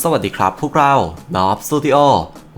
สวัสดีครับพวกเรานอฟสตูดิโอ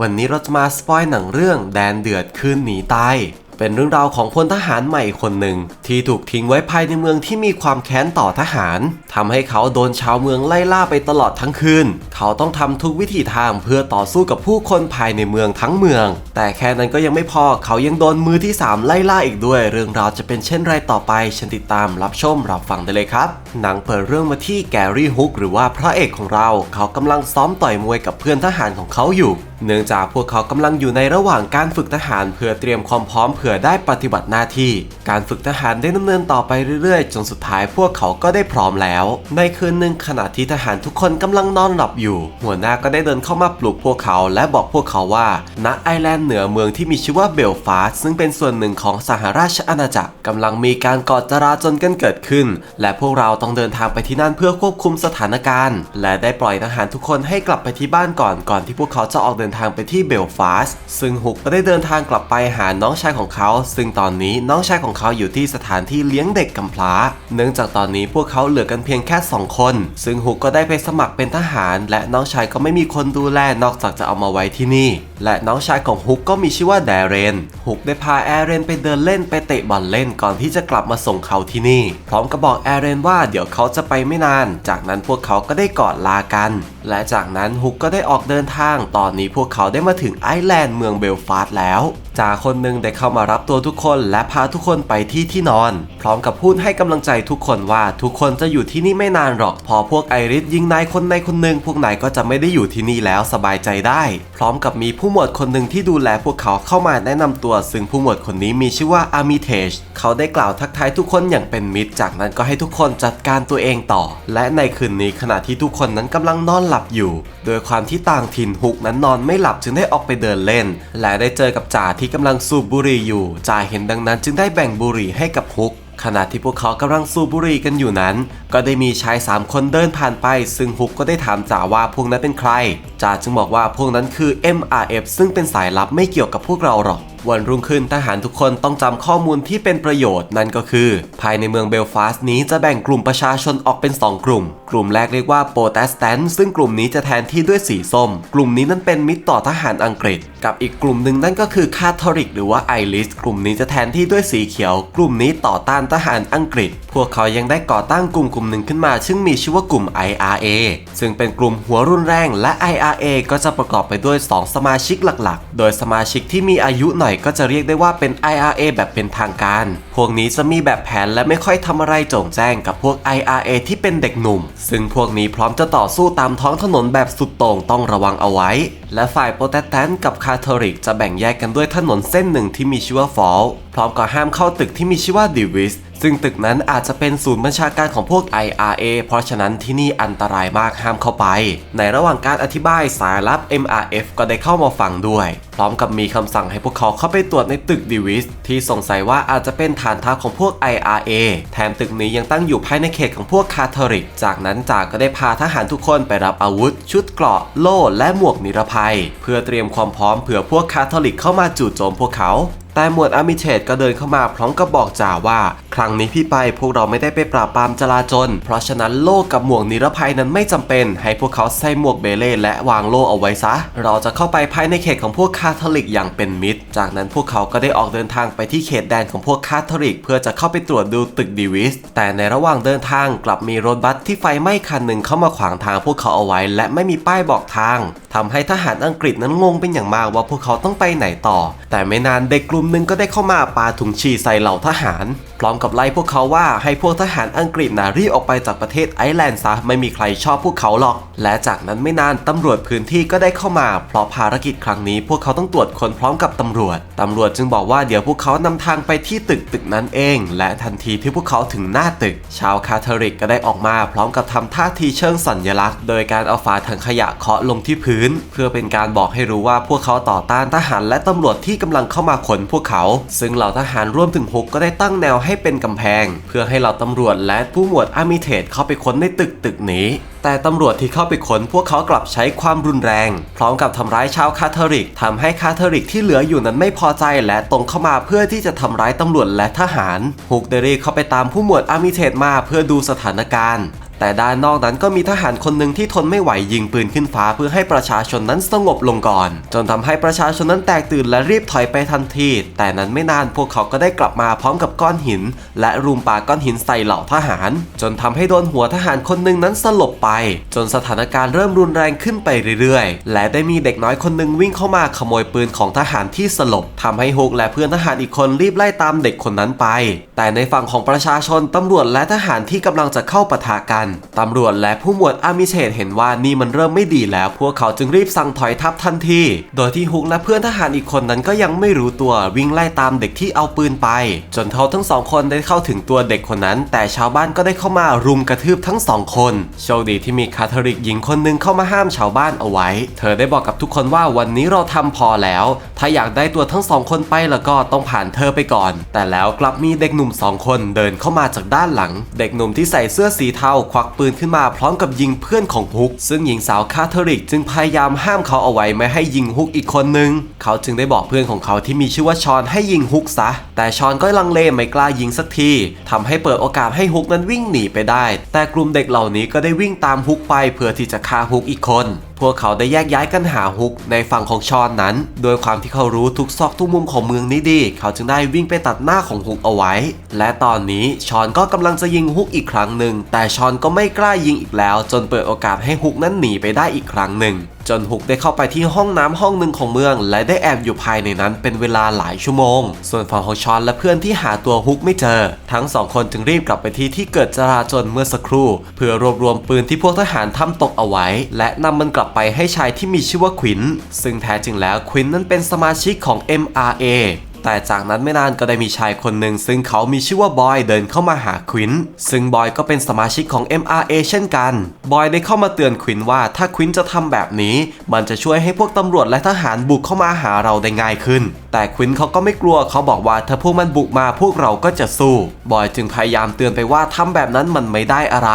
วันนี้เราจะมาสปอยหนังเรื่องแดนเดือดคืนหนีตาย เป็นเรื่องราวของพลทหารใหม่คนหนึ่ง ที่ถูกทิ้งไว้ภายในเมืองที่มีความแค้นต่อทหารทำให้เขาโดนชาวเมืองไล่ล่าไปตลอดทั้งคืน เขาต้องทำทุกวิถีทางเพื่อต่อสู้กับผู้คนภายในเมืองทั้งเมือง แต่แค่นั้นก็ยังไม่พอเขายังโดนมือที่สามไล่ล่าอีกด้วย เรื่องราวจะเป็นเช่นไรต่อไปเชิญติดตามรับชมรับฟังได้เลยครับหนังเปิดเรื่องมาที่แกรี่ฮุกหรือว่าพระเอกของเรา เขากำลังซ้อมต่อยมวยกับเพื่อนทหารของเขาอยู่เนื่องจากพวกเขากำลังอยู่ในระหว่างการฝึกทหารเพื่อเตรียมความพร้อมเผื่อได้ปฏิบัติหน้าที่ การฝึกทหารได้ดำเนินต่อไปเรื่อยๆ จนสุดท้ายพวกเขาก็ได้พร้อมแล้ว ในคืนหนึ่งขณะที่ทหารทุกคนกำลังนอนหลับอยู่ หัวหน้าก็ได้เดินเข้ามาปลุกพวกเขาและบอกพวกเขาว่า ณไอแลนด์เหนือเมืองที่มีชื่อว่าเบลฟาสซึ่งเป็นส่วนหนึ่งของสหราชอาณาจักรกำลังมีการก่อจราจนกันเกิดขึ้น และพวกเราต้องเดินทางไปที่นั่นเพื่อควบคุมสถานการณ์ และได้ปล่อยทหารทุกคนให้กลับไปที่บ้านก่อนก่อนที่พวกเขาจะออกเดินดินทางไปที่เบลฟาสต์ซึ่งฮุกก็ได้เดินทางกลับไปหาน้องชายของเขา ซึ่งตอนนี้น้องชายของเขาอยู่ที่สถานที่เลี้ยงเด็กกำพร้า เนื่องจากตอนนี้พวกเขาเหลือกันเพียงแค่ 2 คน ซึ่งฮุกก็ได้ไปสมัครเป็นทหาร และน้องชายก็ไม่มีคนดูแลนอกจากจะเอามาไว้ที่นี่และน้องชายของฮุกก็มีชื่อว่าแดเรน ฮุกได้พาแอเรนไปเดินเล่นไปเตะบอลเล่นก่อนที่จะกลับมาส่งเขาที่นี่ พร้อมกับบอกแอเรนว่าเดี๋ยวเขาจะไปไม่นาน จากนั้นพวกเขาก็ได้กอดลากัน และจากนั้นฮุกก็ได้ออกเดินทาง ตอนนี้พวกเขาได้มาถึงไอแลนด์เมืองเบลฟาสต์แล้ว จ่าคนหนึ่งได้เข้ามารับตัวทุกคนและพาทุกคนไปที่ที่นอน พร้อมกับพูดให้กำลังใจทุกคนว่าทุกคนจะอยู่ที่นี่ไม่นานหรอก พอพวกไอริสยิงนายคนในคนหนึ่งพวกนายก็จะไม่ได้อยู่ที่นี่แล้วสบายใจได้ พร้อมกับมีผู้หมวดคนหนึ่งที่ดูแลพวกเขาเข้ามาแนะนำตัว ซึ่งผู้หมวดคนนี้มีชื่อว่าอามิเทชเขาได้กล่าวทักทายทุกคนอย่างเป็นมิตร จากนั้นก็ให้ทุกคนจัดการตัวเองต่อ และในคืนนี้ขณะที่ทุกคนนั้นกำลังนอนหลับอยู่ โดยความที่ต่างถิ่นฮุกนั้นนอนไม่หลับจึงได้ออกไปเดินเล่น และได้เจอกับจ่าที่กำลังสูบบุหรี่อยู่จ่าเห็นดังนั้นจึงได้แบ่งบุหรี่ให้กับฮุกขณะที่พวกเขากำลังสูบบุหรี่กันอยู่นั้น ก็ได้มีชาย3คนเดินผ่านไป ซึ่งฮุกก็ได้ถามจ่าว่าพวกนั้นเป็นใครจ่าจึงบอกว่าพวกนั้นคือ MRF ซึ่งเป็นสายลับไม่เกี่ยวกับพวกเราหรอก วันรุ่งขึ้นทหารทุกคนต้องจำข้อมูลที่เป็นประโยชน์นั่นก็คือ ภายในเมืองเบลฟาสต์นี้จะแบ่งกลุ่มประชาชนออกเป็น 2 กลุ่ม กลุ่มแรกเรียกว่าโปรเตสแตนต์ซึ่งกลุ่มนี้จะแทนที่ด้วยสีส้ม กลุ่มนี้นั้นเป็นมิตรต่อทหารอังกฤษ กับอีกกลุ่มหนึ่งนั่นก็คือคาทอลิกหรือว่าไอริสกลุ่มนี้จะแทนที่ด้วยสีเขียว กลุ่มนี้ต่อต้านทหารอังกฤษ พวกเขายังได้ก่อตั้งกลุ่มกลุ่มหนึ่งขึ้นมา ซึ่งมีชื่อว่ากลุ่ม IRA ซึ่งเป็นกลุ่มหัวรุนแรงและ IRA ก็จะประกอบไปด้วย 2 สมาชิกหลักๆ โดยสมาชิกที่มีอายุหน่อยก็จะเรียกได้ว่าเป็น IRA แบบเป็นทางการ พวกนี้จะมีแบบแผนและไม่ค่อยทำอะไรโจงแจ้งกับพวก IRA ที่เป็นเด็กหนุ่ม ซึ่งพวกนี้พร้อมจะต่อสู้ตามท้องถนนแบบสุดโต่งต้องระวังเอาไว้ และฝ่ายโปรเตสแตนต์กับคาทอลิกจะแบ่งแยกกันด้วยถนนเส้นหนึ่งที่มีชื่อว่าฟอลพร้อมกับห้ามเข้าตึกที่มีชื่อว่าดิวิสซึ่งตึกนั้นอาจจะเป็นศูนย์บัญชาการของพวก IRA เพราะฉะนั้นที่นี่อันตรายมากห้ามเข้าไป ในระหว่างการอธิบายสายลับ MRF ก็ได้เข้ามาฟังด้วย พร้อมกับมีคำสั่งให้พวกเขาเข้าไปตรวจในตึกดิวิสที่สงสัยว่าอาจจะเป็นฐานทัพของพวก IRA แถมตึกนี้ยังตั้งอยู่ภายในเขตของพวกคาทอลิก จากนั้นจากก็ได้พาทหารทุกคนไปรับอาวุธ ชุดเกราะโล่และหมวกนิรภัย เพื่อเตรียมความพร้อมเผื่อพวกคาทอลิกเข้ามาจู่โจมพวกเขา แต่หมวดอามิเชตก็เดินเข้ามาพร้อมกับบอกจ่าว่า ครั้งนี้พี่ไปพวกเราไม่ได้ไปปราบปรามจลาจล เพราะฉะนั้นโล่กับหมวกนิรภัยนั้นไม่จำเป็น ให้พวกเขาใส่หมวกเบเล่และวางโล่เอาไว้ซะ เราจะเข้าไปภายในเขตของพวกคาทอลิกอย่างเป็นมิตร จากนั้นพวกเขาก็ได้ออกเดินทางไปที่เขตแดนของพวกคาทอลิก เพื่อจะเข้าไปตรวจดูตึกดีวิส แต่ในระหว่างเดินทางกลับมีรถบัสที่ไฟไหม้คันหนึ่งเข้ามาขวางทางพวกเขาเอาไว้ และไม่มีป้ายบอกทาง ทำให้ทหารอังกฤษนั้นงงเป็นอย่างมากว่าพวกเขาต้องไปไหนต่อ แต่ไม่นานเด็กกลุ่มหนึ่งก็ได้เข้ามาปาถุงฉี่ใส่เหล่าทหารพร้อมกับไล่พวกเขาว่าให้พวกทหารอังกฤษนะรีบออกไปจากประเทศไอร์แลนด์ซะไม่มีใครชอบพวกเขาหรอก และจากนั้นไม่นานตำรวจพื้นที่ก็ได้เข้ามา เพราะภารกิจครั้งนี้พวกเขาต้องตรวจคนพร้อมกับตำรวจตำรวจจึงบอกว่าเดี๋ยวพวกเขานำทางไปที่ตึกตึกนั้นเอง และทันทีที่พวกเขาถึงหน้าตึก ชาวคาทอลิกก็ได้ออกมาพร้อมกับทำท่าทีเชิงสัญลักษณ์ โดยการเอาฝาถังขยะเคาะลงที่พื้น เพื่อเป็นการบอกให้รู้ว่าพวกเขาต่อต้านทหารและตำรวจที่กำลังเข้ามาขนพวกเขา ซึ่งเหล่าทหารร่วมถึงฮุกก็ได้ตั้งแนวให้เป็นกำแพง เพื่อให้เราตำรวจและผู้หมวดอามิเทตเข้าไปค้นในตึกตึกนี้ แต่ตำรวจที่เข้าไปค้นพวกเขากลับใช้ความรุนแรง พร้อมกับทำร้ายชาวคาทอลิกทำให้คาทอลิกที่เหลืออยู่นั้นไม่พอใจและตรงเข้ามาเพื่อที่จะทำร้ายตำรวจและทหารฮุกเดรีเข้าไปตามผู้หมวดอามิเทตมาเพื่อดูสถานการณ์ แต่ด้านนอกนั้นก็มีทหารคนหนึ่งที่ทนไม่ไหวยิงปืนขึ้นฟ้าเพื่อให้ประชาชนนั้นสงบลงก่อน จนทำให้ประชาชนนั้นแตกตื่นและรีบถอยไปทันที แต่นั้นไม่นานพวกเขาก็ได้กลับมาพร้อมกับก้อนหิน และรุมปาก้อนหินใส่เหล่าทหาร จนทำให้โดนหัวทหารคนหนึ่งนั้นสลบไป จนสถานการณ์เริ่มรุนแรงขึ้นไปเรื่อยๆ และได้มีเด็กน้อยคนหนึ่งวิ่งเข้ามาขโมยปืนของทหารที่สลบทำให้ฮุกและเพื่อนทหารอีกคนรีบไล่ตามเด็กคนนั้นไป แต่ในฝั่งของประชาชนตำรวจและทหารที่กำลังจะเข้าปะทะกันตำรวจและผู้หมวดอามิเชตเห็นว่านี่มันเริ่มไม่ดีแล้ว พวกเขาจึงรีบสั่งถอยทัพทันที โดยที่ฮุกและเพื่อนทหารอีกคนนั้นก็ยังไม่รู้ตัววิ่งไล่ตามเด็กที่เอาปืนไป จนเขาทั้งสองคนได้เข้าถึงตัวเด็กคนนั้น แต่ชาวบ้านก็ได้เข้ามารุมกระทืบทั้งสองคนโชคดีที่มีคาทอลิกหญิงคนหนึ่งเข้ามาห้ามชาวบ้านเอาไว้ เธอได้บอกกับทุกคนว่าวันนี้เราทำพอแล้ว ถ้าอยากได้ตัวทั้งสองคนไปแล้วก็ต้องผ่านเธอไปก่อน แต่แล้วกลับมีเด็กหนุ่มสองคนเดินเข้ามาจากด้านหลัง เด็กหนุ่มที่ใส่เสื้อสีเทาวักปืนขึ้นมาพร้อมกับยิงเพื่อนของฮุก ซึ่งหญิงสาวคาทอลิกจึงพยายามห้ามเขาเอาไว้ไม่ให้ยิงฮุกอีกคนนึง เขาจึงได้บอกเพื่อนของเขาที่มีชื่อว่าชอนให้ยิงฮุกซะ แต่ชอนก็ลังเลไม่กล้ายิงสักทีทำให้เปิดโอกาสให้ฮุกนั้นวิ่งหนีไปได้ แต่กลุ่มเด็กเหล่านี้ก็ได้วิ่งตามฮุกไปเพื่อที่จะฆ่าฮุกอีกคน พวกเขาได้แยกย้ายกันหาฮุกในฝั่งของชอนนั้น โดยความที่เขารู้ทุกซอกทุกมุมของเมืองนี้ดี เขาจึงได้วิ่งไปตัดหน้าของฮุกเอาไว้ และตอนนี้ชอนก็กำลังจะยิงฮุกอีกครั้งหนึ่ง แต่ชอนก็ไม่กล้ายิงอีกแล้ว จนเปิดโอกาสให้ฮุกนั้นหนีไปได้อีกครั้งหนึ่ง จนฮุกได้เข้าไปที่ห้องน้ำห้องหนึ่งของเมือง และได้แอบอยู่ภายในนั้นเป็นเวลาหลายชั่วโมง ส่วนฝั่งของชอนและเพื่อนที่หาตัวฮุกไม่เจอ ทั้งสองคนจึงรีบกลับไปที่ที่เกิดจราจนเมื่อสักครู่ เพื่อรวบรวมปืนที่พวกทหารทำตกเอาไว้ และนำมันกลับไปให้ชายที่มีชื่อว่าควิน ซึ่งแท้จริงแล้วควินนั้นเป็นสมาชิกของ MRA แต่จากนั้นไม่นานก็ได้มีชายคนหนึ่งซึ่งเขามีชื่อว่าบอยเดินเข้ามาหาควิน ซึ่งบอยก็เป็นสมาชิกของ MRA เช่นกัน บอยได้เข้ามาเตือนควินว่าถ้าควินจะทำแบบนี้ มันจะช่วยให้พวกตำรวจและทหารบุกเข้ามาหาเราได้ง่ายขึ้น แต่ควินเขาก็ไม่กลัวเขาบอกว่าถ้าพวกมันบุกมาพวกเราก็จะสู้ บอยจึงพยายามเตือนไปว่าทำแบบนั้นมันไม่ได้อะไร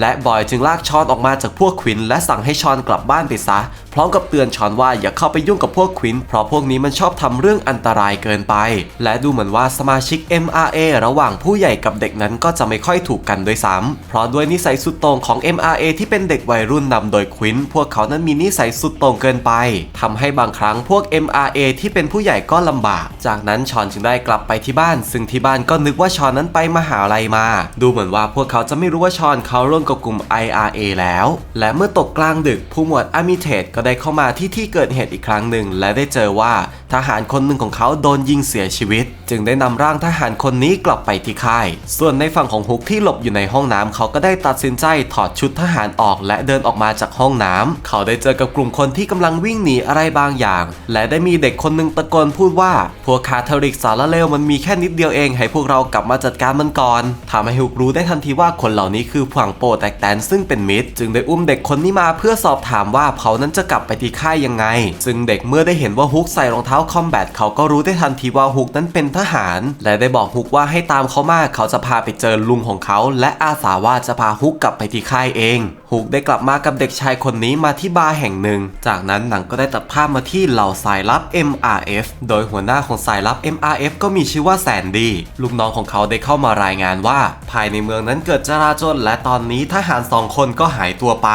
และบอยจึงลากชอนออกมาจากพวกควิน และสั่งให้ชอนกลับบ้านไปซะ พร้อมกับเตือนชอนว่าอย่าเข้าไปยุ่งกับพวกควิน เพราะพวกนี้มันชอบทำเรื่องอันตรายเกินไป และดูเหมือนว่าสมาชิก MRA ระหว่างผู้ใหญ่กับเด็กนั้นก็จะไม่ค่อยถูกกันด้วยซ้ำเพราะด้วยนิสัยสุดโต่งของ MRA ที่เป็นเด็กวัยรุ่นนำโดยควิน พวกเขานั้นมีนิสัยสุดโต่งเกินไปทำให้บางครั้งพวก MRA ที่เป็นผู้ใหญ่ก็ลำบาก จากนั้นชอนจึงได้กลับไปที่บ้าน ซึ่งที่บ้านก็นึกว่าชอนนั้นไปมหาลัยมา ดูเหมือนว่าพวกเขาจะไม่รู้ว่าชอนเขาร่วมกับกลุ่ม IRA แล้ว และเมื่อตกกลางดึกผู้หมวดอามิเทตก็ได้เข้ามาที่ที่เกิดเหตุอีกครั้งหนึ่งและได้เจอว่า ทหารคนหนึ่งของเขาโดนยิงเสียชีวิต จึงได้นำร่างทหารคนนี้กลับไปที่ค่าย ส่วนในฝั่งของฮุกที่หลบอยู่ในห้องน้ำเขาก็ได้ตัดสินใจถอดชุดทหารออกและเดินออกมาจากห้องน้ำเขาได้เจอกับกลุ่มคนที่กำลังวิ่งหนีอะไรบางอย่าง และได้มีเด็กคนหนึ่งตะโกนพูดว่า พวกคาทอลิกสารเลวมันมีแค่นิดเดียวเอง ให้พวกเรากลับมาจัดการมันก่อนทำให้ฮุกรู้ได้ทันทีว่าคนเหล่านี้คือฝั่งโปแตกแตนซึ่งเป็นมิตร จึงได้อุ้มเด็กคนนี้มาเพื่อสอบถามว่าเขานั้นจะกลับไปที่ค่ายยังไง ซึ่งเด็กเมื่อได้เห็นว่าฮุกใส่รองเท้าคอมแบทเขาก็รู้ได้ทันทีว่าฮุกนั้นเป็นทหาร และได้บอกฮุกว่าให้ตามเขามาเขาจะพาไปเจอลุงของเขา และอาสาว่าจะพาฮุกกลับไปที่ค่ายเองฮุกได้กลับมากับเด็กชายคนนี้มาที่บาร์แห่งหนึ่ง จากนั้นหนังก็ได้ตัดภาพมาที่เหล่าสายลับ MRF โดยหัวหน้าของสายลับ MRF ก็มีชื่อว่าแซนดี้ลูกน้องของเขาได้เข้ามารายงานว่า ภายในเมืองนั้นเกิดจราจนและตอนนี้ทหารสองคนก็หายตัวไป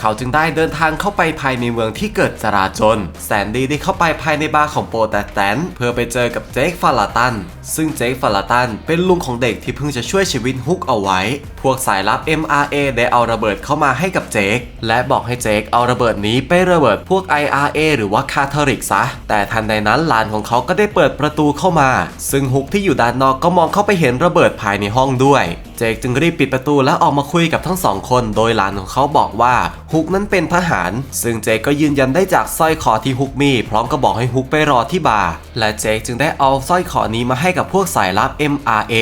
เขาจึงได้เดินทางเข้าไปภายในเมืองที่เกิดจราจนแซนดี้ได้เข้าไปภายในบาร์ของโปแตแตนเพื่อไปเจอกับเจคฟาลาตัน ซึ่งเจคฟาลาตันเป็นลุงของเด็กที่เพิ่งจะช่วยชีวิตฮุกเอาไว้ พวกสายลับ MRA ได้เอาระเบิดเข้ามาให้กับเจคและบอกให้เจคเอาระเบิดนี้ไประเบิดพวก IRA หรือว่าคาทอริกซะ แต่ทันใดนั้นหลานของเขาก็ได้เปิดประตูเข้ามา ซึ่งฮุกที่อยู่ด้านนอกก็มองเข้าไปเห็นระเบิดภายในห้องด้วยเจคจึงรีบปิดประตูและออกมาคุยกับทั้งสองคน โดยหลานของเขาบอกว่าฮุกนั้นเป็นทหาร ซึ่งเจคก็ยืนยันได้จากสร้อยคอที่ฮุกมี พร้อมกับบอกให้ฮุกไปรอที่บาร์และเจคจึงได้เอาสร้อยคอนี้มาให้กับพวกสายลับ MRA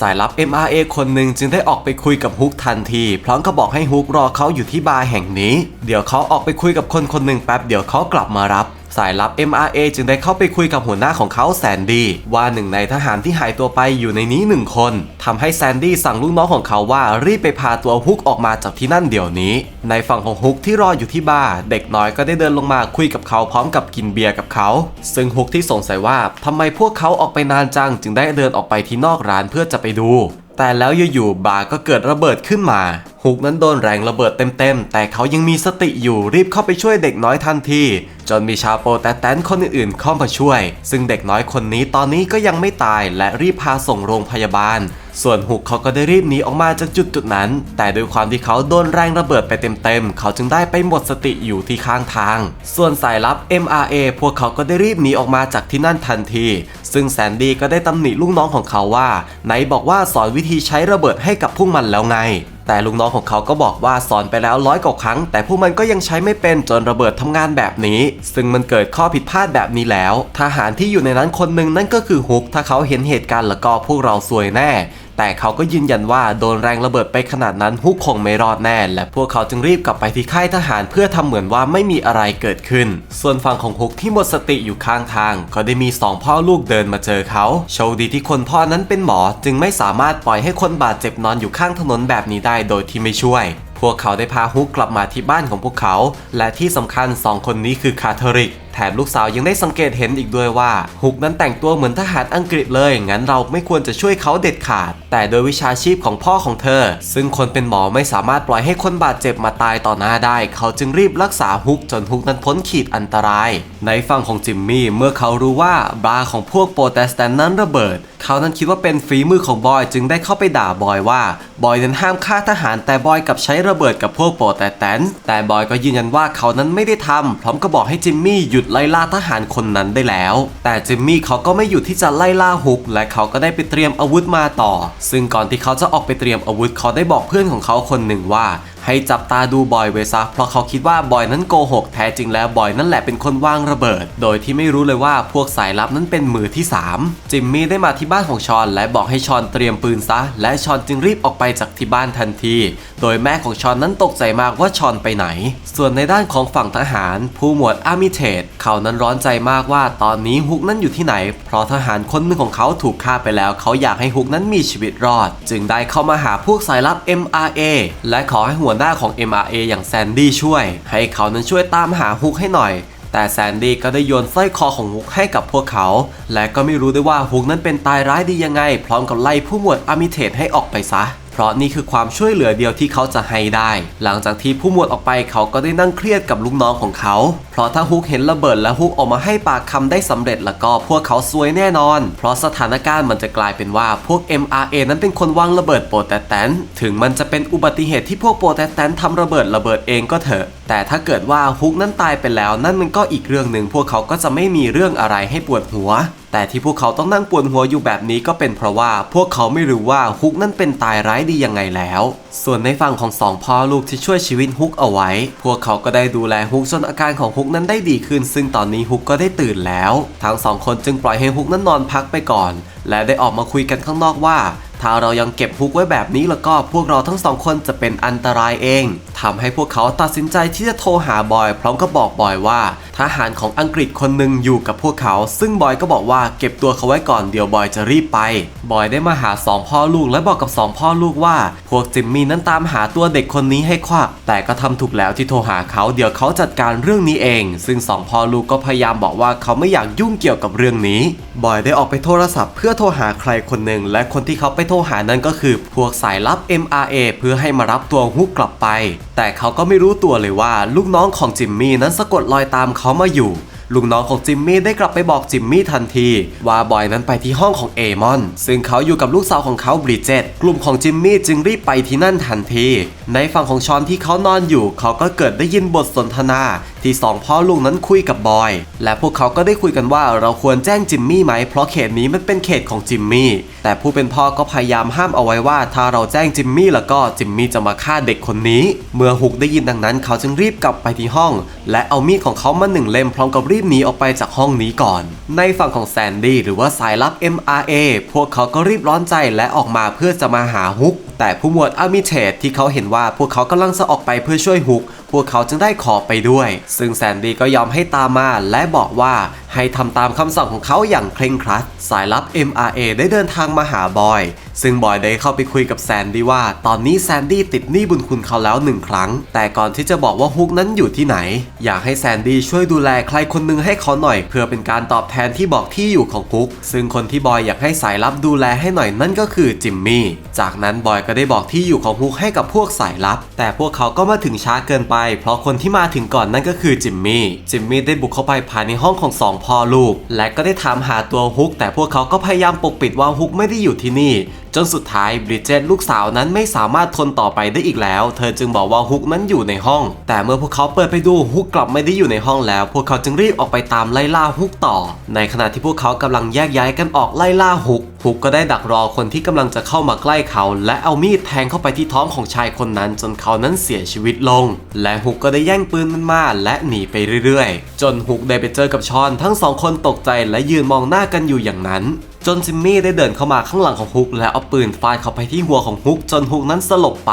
สายลับ MRA คนหนึ่งจึงได้ออกไปคุยกับฮุกทันที พร้อมกับบอกให้ฮุกรอเขาอยู่ที่บาร์แห่งนี้ เดี๋ยวเขาออกไปคุยกับคนคนหนึ่งแป๊บเดี๋ยวเขากลับมารับ สายลับ MRA จึงได้เข้าไปคุยกับหัวหน้าของเขาแซนดี้ว่าหนึ่งในทหารที่หายตัวไปอยู่ในนี้หนึ่งคนทำให้แซนดี้สั่งลูกน้องของเขาว่ารีบไปพาตัวฮุกออกมาจากที่นั่นเดี๋ยวนี้ ในฝั่งของฮุกที่รออยู่ที่บาร์เด็กน้อยก็ได้เดินลงมาคุยกับเขาพร้อมกับกินเบียร์กับเขา ซึ่งฮุกที่สงสัยว่าทำไมพวกเขาออกไปนานจังจึงได้เดินออกไปที่นอกร้านเพื่อจะไปดู แต่แล้วอยู่ๆบาร์ก็เกิดระเบิดขึ้นมา ฮฮุกนั้นโดนแรงระเบิดเต็มๆ แต่เขายังมีสติอยู่รีบเข้าไปช่วยเด็กน้อยทันที จนมีชาวโปรแตแตนคนอื่นๆเข้ามาช่วย ซึ่งเด็กน้อยคนนี้ตอนนี้ก็ยังไม่ตายและรีบพาส่งโรงพยาบาล ส่วนฮุกเขาก็ได้รีบหนีออกมาจากจุดจุดนั้น แต่ด้วยความที่เขาโดนแรงระเบิดไปเต็มๆ เขาจึงได้ไปหมดสติอยู่ที่ข้างทาง ส่วนสายลับ MRA พวกเขาก็ได้รีบหนีออกมาจากที่นั่นทันที ซึ่งแซนดี้ก็ได้ตำหนิลูกน้องของเขาว่าไหนบอกว่าสอนวิธีใช้ระเบิดให้กับพวกมันแล้วไง แต่ลูกน้องของเขาก็บอกว่าสอนไปแล้วร้อยกว่าครั้ง แต่พวกมันก็ยังใช้ไม่เป็นจนระเบิดทำงานแบบนี้ ซึ่งมันเกิดข้อผิดพลาดแบบนี้แล้ว ทหารที่อยู่ในนั้นคนหนึ่งนั่นก็คือฮุก ถ้าเขาเห็นเหตุการณ์แล้วก็พวกเราซวยแน่ แต่เขาก็ยืนยันว่าโดนแรงระเบิดไปขนาดนั้นฮุกคงไม่รอดแน่ และพวกเขาจึงรีบกลับไปที่ค่ายทหารเพื่อทำเหมือนว่าไม่มีอะไรเกิดขึ้น ส่วนฝั่งของฮุกที่หมดสติอยู่ข้างทาง ก็ได้มีสองพ่อลูกเดินมาเจอเขา โชคดีที่คนพ่อนั้นเป็นหมอจึงไม่สามารถปล่อยให้คนบาดเจ็บนอนอยู่ข้างถนนแบบนี้ได้โดยที่ไม่ช่วยพวกเขาได้พาฮุกกลับมาที่บ้านของพวกเขา และที่สำคัญสองคนนี้คือคาทอริก แถมลูกสาวยังได้สังเกตเห็นอีกด้วยว่าฮุกนั้นแต่งตัวเหมือนทหารอังกฤษเลย งั้นเราไม่ควรจะช่วยเขาเด็ดขาด แต่โดยวิชาชีพของพ่อของเธอ ซึ่งคนเป็นหมอไม่สามารถปล่อยให้คนบาดเจ็บมาตายต่อหน้าได้ เขาจึงรีบรักษาฮุกจนฮุกนั้นพ้นขีดอันตราย ในฝั่งของจิมมี่เมื่อเขารู้ว่าบาร์ของพวกโปรเตสแตนต์นั้นระเบิด เขานั้นคิดว่าเป็นฝีมือของบอยจึงได้เข้าไปด่าบอยว่าบอยนั้นห้ามฆ่าทหารแต่บอยกลับใช้ระเบิดกับพวกโปรเตสแตนต์แต่บอยก็ยืนยันว่าเขานั้นไม่ได้ทำพร้อมกับบอกให้จิมมี่หยุดไล่ล่าทหารคนนั้นได้แล้ว แต่จิมมี่เขาก็ไม่หยุดที่จะไล่ล่าฮุก และเขาก็ได้ไปเตรียมอาวุธมาต่อ ซึ่งก่อนที่เขาจะออกไปเตรียมอาวุธเขาได้บอกเพื่อนของเขาคนหนึ่งว่า ให้จับตาดูบอยไว้ซะเพราะเขาคิดว่าบอยนั้นโกหกแท้จริงแล้วบอยนั่นแหละเป็นคนวางระเบิด โดยที่ไม่รู้เลยว่าพวกสายลับนั้นเป็นมือที่ 3 จิมมี่ได้มาที่บ้านของชอน และบอกให้ชอนเตรียมปืนซะ และชอนจึงรีบออกไปจากที่บ้านทันที โดยแม่ของชอนนั้นตกใจมากว่าชอนไปไหน ส่วนในด้านของฝั่งทหาร ผู้หมวดอาร์มิเทดเขานั้นร้อนใจมากว่าตอนนี้ฮุกนั้นอยู่ที่ไหน เพราะทหารคนหนึ่งของเขาถูกฆ่าไปแล้ว เขาอยากให้ฮุกนั้นมีชีวิตรอด จึงได้เข้ามาหาพวกสายลับ MRA และขอให้หัวหน้าของ MRA อย่างแซนดี้ช่วย ให้เขานั้นช่วยตามหาฮุกให้หน่อย แต่แซนดี้ก็ได้โยนสร้อยคอของฮุกให้กับพวกเขา และก็ไม่รู้ด้วยว่าฮุกนั้นเป็นตายร้ายดียังไง พร้อมกับไล่ผู้หมวดอาร์มิเทตให้ออกไปซะเพราะนี่คือความช่วยเหลือเดียวที่เขาจะให้ได้ หลังจากที่ผู้หมวดออกไปเขาก็ได้นั่งเครียดกับลูกน้องของเขา เพราะถ้าฮุกเห็นระเบิดและฮุกออกมาให้ปากคำได้สำเร็จแล้วก็พวกเขาซวยแน่นอน เพราะสถานการณ์มันจะกลายเป็นว่าพวก MRA นั้นเป็นคนวางระเบิดโปรแตแตนถึงมันจะเป็นอุบัติเหตุที่พวกโปรแตแตนทำระเบิดระเบิดเองก็เถอะ แต่ถ้าเกิดว่าฮุกนั้นตายไปแล้วนั่นมันก็อีกเรื่องหนึ่งพวกเขาก็จะไม่มีเรื่องอะไรให้ปวดหัว แต่ที่พวกเขาต้องนั่งปวดหัวอยู่แบบนี้ก็เป็นเพราะว่าพวกเขาไม่รู้ว่าฮุกนั้นเป็นตายร้ายดียังไงแล้ว ส่วนในฝั่งของสองพ่อลูกที่ช่วยชีวิตฮุกเอาไว้ พวกเขาก็ได้ดูแลฮุกจนอาการของฮุกนั้นได้ดีขึ้น ซึ่งตอนนี้ฮุกก็ได้ตื่นแล้ว ทั้งสองคนจึงปล่อยให้ฮุกนั้นนอนพักไปก่อน และได้ออกมาคุยกันข้างนอกว่า ถ้าเรายังเก็บฮุกไว้แบบนี้แล้วก็พวกเราทั้งสองคนจะเป็นอันตรายเองทำให้พวกเขาตัดสินใจที่จะโทรหาบอย พร้อมกับบอกบอยว่า ทหารของอังกฤษคนหนึ่งอยู่กับพวกเขา ซึ่งบอยก็บอกว่าเก็บตัวเขาไว้ก่อนเดี๋ยวบอยจะรีบไป บอยได้มาหาสองพ่อลูกและบอกกับสองพ่อลูกว่า พวกจิมมี่นั้นตามหาตัวเด็กคนนี้ให้ควักแต่ก็ทำถูกแล้วที่โทรหาเขาเดี๋ยวเขาจัดการเรื่องนี้เอง ซึ่งสองพ่อลูกก็พยายามบอกว่าเขาไม่อยากยุ่งเกี่ยวกับเรื่องนี้ บอยได้ออกไปโทรศัพท์เพื่อโทรหาใครคนหนึ่งและคนที่เขาไปโทรหานั้นก็คือพวกสายลับ MRA เพื่อให้มารับตัวฮุกกลับไป แต่เขาก็ไม่รู้ตัวเลยว่าลูกน้องของจิมมี่นั้นสะกดรอยตามเขามาอยู่ลูกน้องของจิมมี่ได้กลับไปบอกจิมมี่ทันที ว่าบอยนั้นไปที่ห้องของเอมอน ซึ่งเขาอยู่กับลูกสาวของเขาบริเจตกลุ่มของจิมมี่จึงรีบไปที่นั่นทันที ในฝั่งของชอนที่เขานอนอยู่ เขาก็เกิดได้ยินบทสนทนาที่สองพ่อลูกนั้นคุยกับบอย และพวกเขาก็ได้คุยกันว่าเราควรแจ้งจิมมี่ไหมเพราะเขตนี้มันเป็นเขตของจิมมี่แต่ผู้เป็นพ่อก็พยายามห้ามเอาไว้ว่า ถ้าเราแจ้งจิมมี่แล้วก็จิมมี่จะมาฆ่าเด็กคนนี้ เมื่อฮุกได้ยินดังนั้น เขาจึงรีบกลับไปที่ห้อง และเอามีดของเขามาหนึ่งเล่มพร้อมกับรีบหนีออกไปจากห้องนี้ก่อน ในฝั่งของแซนดี้หรือว่าสายลับ MRA พวกเขาก็รีบร้อนใจและออกมาเพื่อจะมาหาฮุก แต่ผู้หมวดอามิเทดที่เขาเห็นว่าพวกเขากำลังจะออกไปเพื่อช่วยฮุก พวกเขาจึงได้ขอไปด้วย ซึ่งแซนดี้ก็ยอมให้ตามมาและบอกว่าให้ทำตามคำสั่งของเขาอย่างเคร่งครัด สายลับ MRA ได้เดินทางมาหาบอย ซึ่งบอยได้เข้าไปคุยกับแซนดี้ว่า ตอนนี้แซนดี้ติดหนี้บุญคุณเขาแล้วหนึ่งครั้ง แต่ก่อนที่จะบอกว่าฮุกนั้นอยู่ที่ไหน อยากให้แซนดี้ช่วยดูแลใครคนหนึงให้เขาหน่อย เพื่อเป็นการตอบแทนที่บอกที่อยู่ของฮุก ซึ่งคนที่บอยอยากให้สายลับดูแลให้หน่อยนั่นก็คือจิมมี่ จากนั้นบอยก็ได้บอกที่อยู่ของฮุกให้กับพวกสายลับ แต่พวกเขาก็มาถึงช้าเกินไป เพราะคนที่มาถึงก่อนนั่นก็คือจิมมี่ จิมมี่ได้บุกเข้าไปภายในห้องของสองพ่อลูก และก็ได้ถามหาตัวฮุก แต่พวกเขาก็พยายามปกปิดว่าฮุกไม่ได้อยู่ที่นี่ จนสุดท้ายบริเจตลูกสาวนั้นไม่สามารถทนต่อไปได้อีกแล้ว เธอจึงบอกว่าฮุกนั้นอยู่ในห้อง แต่เมื่อพวกเขาเปิดไปดูฮุกกลับไม่ได้อยู่ในห้องแล้ว พวกเขาจึงรีบออกไปตามไล่ล่าฮุกต่อ ในขณะที่พวกเขากำลังแยกย้ายกันออกไล่ล่าฮุกฮุกก็ได้ดักรอคนที่กำลังจะเข้ามาใกล้เขา และเอามีดแทงเข้าไปที่ท้องของชายคนนั้น จนเขานั้นเสียชีวิตลง และฮุกก็ได้แย่งปืนมันมาและหนีไปเรื่อยๆ จนฮุกได้ไปเจอกับชอน ทั้งสองคนตกใจและยืนมองหน้ากันอยู่อย่างนั้น จนจิมมี่ได้เดินเข้ามาข้างหลังของฮุก และเอาปืนฟาดเข้าไปที่หัวของฮุก จนฮุกนั้นสลบไป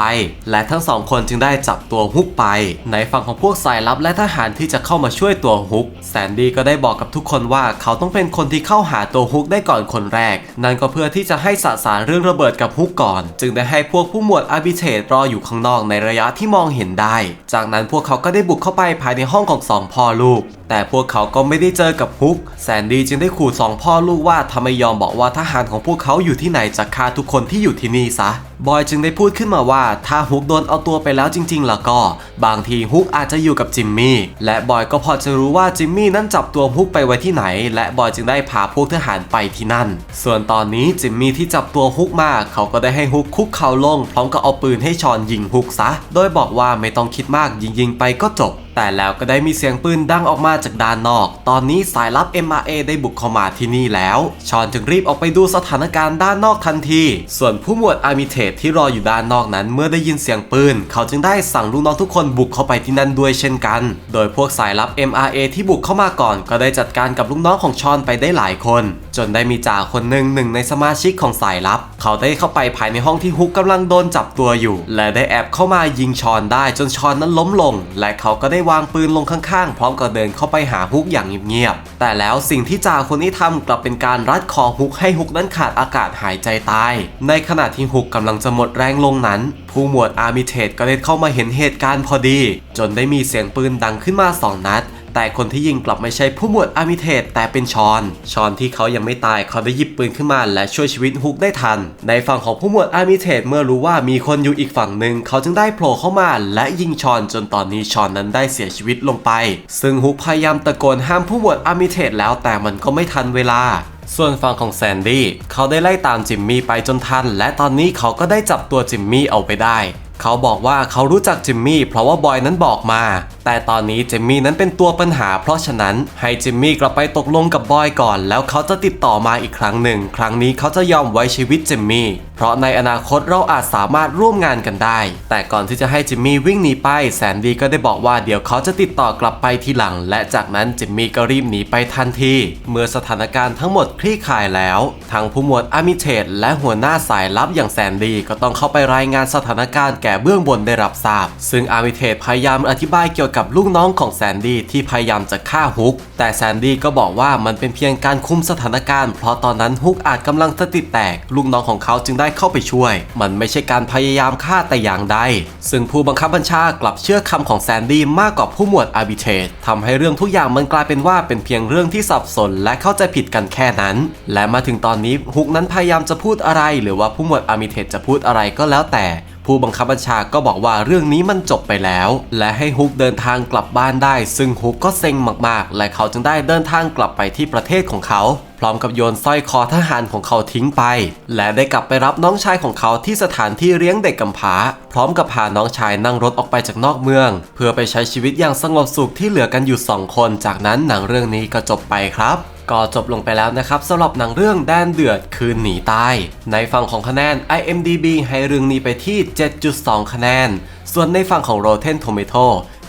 และทั้งสองคนจึงได้จับตัวฮุกไป ในฝั่งของพวกสายลับและทหารที่จะเข้ามาช่วยตัวฮุกแซนดี้ก็ได้บอกกับทุกคนว่าเขาต้องเป็นคนที่เข้าหาตัวฮุกได้ก่อนคนแรก นั่นก็เพื่อที่จะให้สสารเรื่องระเบิดกับฮุกก่อน จึงได้ให้พวกผู้หมวดอาบิเทตรออยู่ข้างนอกในระยะที่มองเห็นได้ จากนั้นพวกเขาก็ได้บุกเข้าไปภายในห้องของสองพ่อลูกแต่พวกเขาก็ไม่ได้เจอกับฮุก แซนดี้จึงได้ขู่สองพ่อลูกว่าถ้าไม่ยอมบอกว่าทหารของพวกเขาอยู่ที่ไหนจะฆ่าทุกคนที่อยู่ที่นี่ซะบอยจึงได้พูดขึ้นมาว่าถ้าฮุกโดนเอาตัวไปแล้วจริงๆแล้วก็ บางทีฮุกอาจจะอยู่กับจิมมี่และบอยก็พอจะรู้ว่าจิมมี่นั้นจับตัวฮุกไปไว้ที่ไหน และบอยจึงได้พาพวกทหารไปที่นั่น ส่วนตอนนี้จิมมี่ที่จับตัวฮุกมาเขาก็ได้ให้ฮุกคุกเข่าลง พร้อมกับเอาปืนให้ชอนยิงฮุกซะ โดยบอกว่าไม่ต้องคิดมากยิงๆไปก็จบแต่แล้วก็ได้มีเสียงปืนดังออกมาจากด้านนอก ตอนนี้สายลับ MRA ได้บุกเข้ามาที่นี่แล้ว ชอนจึงรีบออกไปดูสถานการณ์ด้านนอกทันที ส่วนผู้หมวดอาร์มิเทตที่รออยู่ด้านนอกนั้น เมื่อได้ยินเสียงปืน เขาจึงได้สั่งลูกน้องทุกคนบุกเข้าไปที่นั่นด้วยเช่นกัน โดยพวกสายลับ MRA ที่บุกเข้ามาก่อน ก็ได้จัดการกับลูกน้องของชอนไปได้หลายคน จนได้มีจ่าคนหนึ่งหนึ่งในสมาชิกของสายลับ เขาได้เข้าไปภายในห้องที่ฮุกกำลังโดนจับตัวอยู่ และได้แอบเข้ามายิงชอนได้จนชอนนั้นล้มลง และเขาก็ได้วางปืนลงข้างๆ พร้อมกับเดินเข้าไปหาฮุกอย่างเงียบๆแต่แล้วสิ่งที่จ่าคนนี้ทำกลับเป็นการรัดคอฮุกให้ฮุกนั้นขาดอากาศหายใจตาย ในขณะที่ฮุกกำลังจะหมดแรงลงนั้น ผู้หมวดอาร์มิเทตก็ได้เข้ามาเห็นเหตุการณ์พอดี จนได้มีเสียงปืนดังขึ้นมาสองนัด แต่คนที่ยิงกลับไม่ใช่ผู้หมวดอาร์มิเทตแต่เป็นชอน ชอนที่เขายังไม่ตายเขาได้หยิบปืนขึ้นมาและช่วยชีวิตฮุกได้ทัน ในฝั่งของผู้หมวดอาร์มิเทตเมื่อรู้ว่ามีคนอยู่อีกฝั่งหนึ่งเขาจึงได้โผล่เข้ามาและยิงชอนจนตอนนี้ชอนนั้นได้เสียชีวิตลงไป ซึ่งฮุกพยายามตะโกนห้ามผู้หมวดอาร์มิเทตแล้วแต่มันก็ไม่ทันเวลาส่วนฝั่งของแซนดี้เขาได้ไล่ตามจิมมี่ไปจนทัน และตอนนี้เขาก็ได้จับตัวจิมมี่เอาไปได้ เขาบอกว่าเขารู้จักจิมมี่เพราะว่าบอยนั้นบอกมา แต่ตอนนี้จิมมี่นั้นเป็นตัวปัญหา เพราะฉะนั้นให้จิมมี่กลับไปตกลงกับบอยก่อน แล้วเขาจะติดต่อมาอีกครั้งหนึ่ง ครั้งนี้เขาจะยอมไว้ชีวิตจิมมี่ เพราะในอนาคตเราอาจสามารถร่วมงานกันได้ แต่ก่อนที่จะให้จิมมี่วิ่งหนีไปแซนดี้ก็ได้บอกว่าเดี๋ยวเขาจะติดต่อกลับไปทีหลัง และจากนั้นจิมมี่ก็รีบหนีไปทันที เมื่อสถานการณ์ทั้งหมดคลี่คลายแล้วทางผู้หมวดอามิเทตและหัวหน้าสายลับอย่างแซนดี้ก็ต้องเข้าไปรายงานสถานการณ์แก่เบื้องบนได้รับทราบ ซึ่งอาร์มิเทตพยายามอธิบายเกี่ยวกับลูกน้องของแซนดี้ที่พยายามจะฆ่าฮุก แต่แซนดี้ก็บอกว่ามันเป็นเพียงการคุมสถานการณ์ เพราะตอนนั้นฮุกอาจกำลังสติแตก ลูกน้องของเขาจึงได้เข้าไปช่วย มันไม่ใช่การพยายามฆ่าแต่อย่างใด ซึ่งผู้บังคับบัญชากลับเชื่อคำของแซนดี้มากกว่าผู้หมวดอาร์บิเทตทำให้เรื่องทุกอย่างมันกลายเป็นว่าเป็นเพียงเรื่องที่สับสนและเข้าใจผิดกันแค่นั้น และมาถึงตอนนี้ฮุกนั้นพยายามจะพูดอะไร หรือว่าผู้หมวดอาร์บิเทตจะพูดอะไรก็แล้วแต่ ผู้บังคับบัญชาก็บอกว่าเรื่องนี้มันจบไปแล้ว และให้ฮุกเดินทางกลับบ้านได้ ซึ่งฮุกก็เซ็งมากๆ และเขาจึงได้เดินทางกลับไปที่ประเทศของเขาพร้อมกับโยนสร้อยคอทหารของเขาทิ้งไป และได้กลับไปรับน้องชายของเขาที่สถานที่เลี้ยงเด็กกำพร้า พร้อมกับพาน้องชายนั่งรถออกไปจากนอกเมือง เพื่อไปใช้ชีวิตอย่างสงบสุขที่เหลือกันอยู่สองคน จากนั้นหนังเรื่องนี้ก็จบไปครับ ก็จบลงไปแล้วนะครับสำหรับหนังเรื่องแดนเดือดคืนหนีตาย ในฝั่งของคะแนน IMDB ให้เรื่องนี้ไปที่ 7.2 คะแนน ส่วนในฝั่งของ Rotten Tomato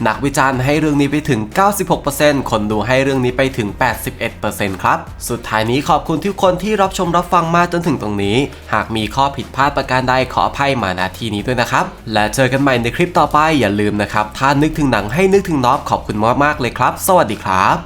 นักวิจารณ์ให้เรื่องนี้ไปถึง 96%คนดูให้เรื่องนี้ไปถึง 81%ครับ สุดท้ายนี้ขอบคุณทุกคนที่รับชมรับฟังมาจนถึงตรงนี้ หากมีข้อผิดพลาดประการใดขออภัยมาณที่นี้ด้วยนะครับ และเจอกันใหม่ในคลิปต่อไปอย่าลืมนะครับ ถ้านึกถึงหนังให้นึกถึงน็อปขอบคุณมากๆเลยครับ สวัสดีครับ